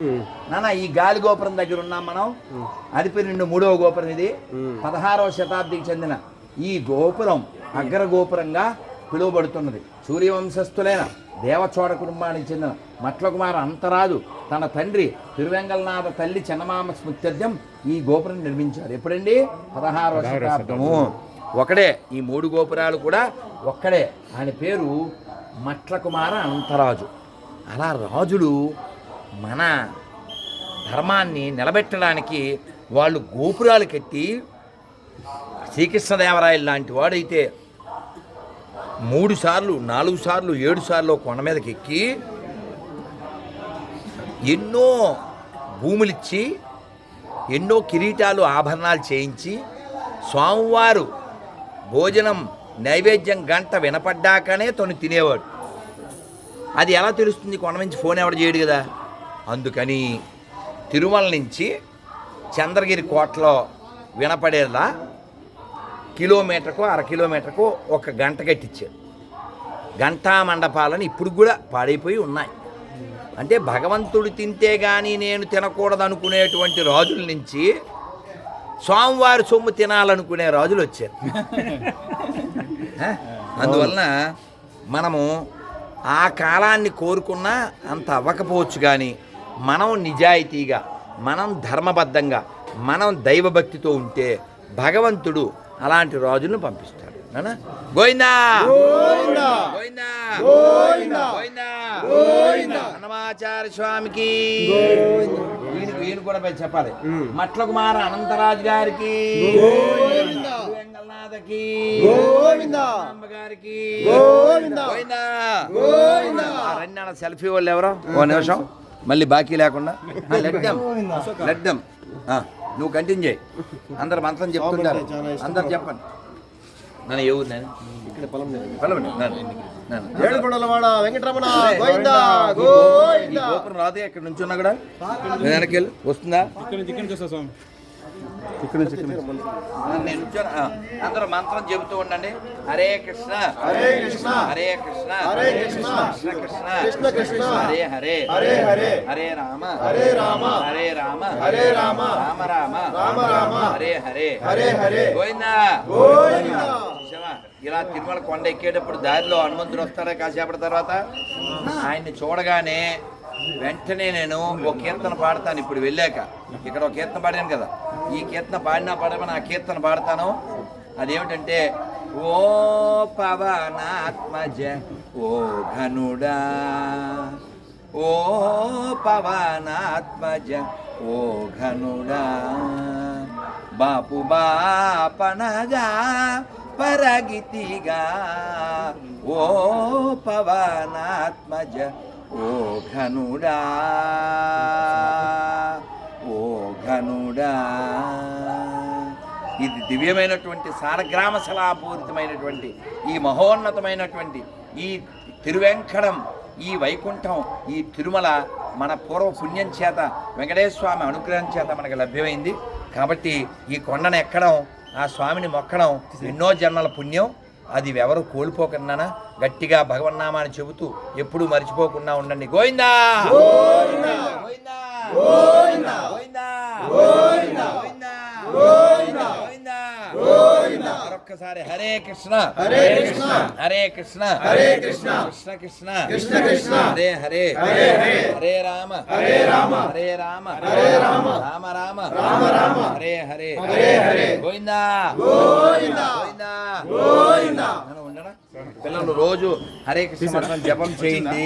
నాన్న ఈ గాలి గోపురం దగ్గర ఉన్నాం మనం. అదిపి రెండు మూడవ గోపురం ఇది. పదహారవ శతాబ్దికి చెందిన ఈ గోపురం అగ్ర గోపురంగా పిలువబడుతున్నది. సూర్యవంశస్థులైన దేవచోడ కుటుంబానికి చెందిన మట్లకుమార అంతరాజు తన తండ్రి తిరువెంగళనాథ తల్లి చన్నమామ స్మృత్యర్థం ఈ గోపురం నిర్మించారు. ఎప్పుడండి? పదహారవ శతాబ్దము. ఒకడే ఈ మూడు గోపురాలు కూడా ఒక్కడే. ఆయన పేరు మట్లకుమార అనంతరాజు అలా రాజులు మన ధర్మాన్ని నిలబెట్టడానికి వాళ్ళు గోపురాలు కట్టి శ్రీకృష్ణదేవరాయలు లాంటి వాడైతే మూడు సార్లు నాలుగు సార్లు ఏడు సార్లు కొండ మీదకి ఎక్కి ఎన్నో భూములిచ్చి ఎన్నో కిరీటాలు ఆభరణాలు చేయించి స్వామివారు భోజనం నైవేద్యం గంట వినపడ్డాకనే తను తినేవాడు. అది ఎలా తెలుస్తుంది? కొండ నుంచి ఫోన్ ఎవడు చేయడు కదా? అందుకని తిరుమల నుంచి చంద్రగిరి కోటలో వినపడేలా కిలోమీటర్కు అర కిలోమీటర్కు ఒక గంట కట్టించారు. గంటా మండపాలని ఇప్పుడు కూడా పాడైపోయి ఉన్నాయి. అంటే భగవంతుడు తింటే కానీ నేను తినకూడదు అనుకునేటువంటి రాజుల నుంచి స్వామివారి సొమ్ము తినాలనుకునే రాజులు వచ్చారు? అందువలన మనము ఆ కాలాన్ని కోరుకున్నా అంత అవ్వకపోవచ్చు కానీ మనం నిజాయితీగా మనం ధర్మబద్ధంగా మనం దైవభక్తితో ఉంటే భగవంతుడు అలాంటి రాజులను పంపిస్తాడు? గోవిందా! హనుమాచార్య స్వామికి! ఈయన కూడా చెప్పాలి. మట్ల కుమార అనంతరాజు గారికి! వెంగళనాథకి! గారికి అన్న సెల్ఫీ వాళ్ళు ఎవరో? ఓ నిమిషం. మళ్ళీ బాకీ లేకుండా? లెడ్డం లెడ్డం ఆ, నువ్వు కంటిన్యూ చేయి. అందరు మంత్రం చెప్తుంటారు అందరు చెప్పండి. నన్ను ఏ ఊరు నేను. ఏడుకొండలవాడ వెంకటరమణ గోవింద గోవింద రాదు ఇక్కడ నుంచి ఉన్నా కూడా. వెనక్కి వెళ్ళు. వస్తుందా? అందరూ మంత్రం చెబుతూ ఉండండి. హరే కృష్ణ. హరే కృష్ణ. హరే కృష్ణ. హరే కృష్ణ. కృష్ణ కృష్ణ. కృష్ణ కృష్ణ. హరే హరే. హరే హరే. హరే రామ. హరే రామ. హరే రామ. హరే రామ. రామ రామ. రామ రామ. హరే హరే. హరే హరే. గోవిందా? ఇలా తిరుమల కొండ ఎక్కేటప్పుడు దారిలో హనుమంతుడు వస్తారా కాసేపటి తర్వాత? ఆయన్ని చూడగానే వెంటనే నేను ఒక కీర్తన పాడతాను. ఇప్పుడు వెళ్ళాక ఇక్కడ ఒక కీర్తన పాడాను కదా. ఈ కీర్తన పాడినా పాడమని ఆ కీర్తన పాడతాను. అదేమిటంటే ఓ పవనాత్మజ ఓ ఘనుడా ఓ పవనాత్మజ ఓ ఘనుడా బాపు బాపనగా పరగితిగా ఓ పవనాత్మజ ఓ ఘనుడా ఓ ఘనుడా. ఇది దివ్యమైనటువంటి సారగ్రామ శలాపూరితమైనటువంటి ఈ మహోన్నతమైనటువంటి ఈ తిరువెంకడం ఈ వైకుంఠం ఈ తిరుమల మన పూర్వ పుణ్యం చేత వెంకటేశ్వర స్వామి అనుగ్రహం చేత మనకు లభ్యమైంది. కాబట్టి ఈ కొండను ఎక్కడం ఆ స్వామిని మొక్కడం ఎన్నో జన్మల పుణ్యం. అది ఎవరు కోల్పోకుండా గట్టిగా భగవన్నామాన్ని చెబుతూ ఎప్పుడూ మర్చిపోకుండా ఉండండి గోవిందా మరొక్కసారి హరే కృష్ణ హరే కృష్ణ హరే కృష్ణ హరే కృష్ణ కృష్ణ కృష్ణ కృష్ణ కృష్ణ హరే హరే హరే హరే హరే రామ హరే రామ హరే రామ హరే రామ రామ రామ రామ రామ హరే హరే హరే హరే గోవిందా గోవింద గోవిందా గోవింద మనం ఉండరా? పిల్లలు రోజు హరే కృష్ణ జపం చేయండి.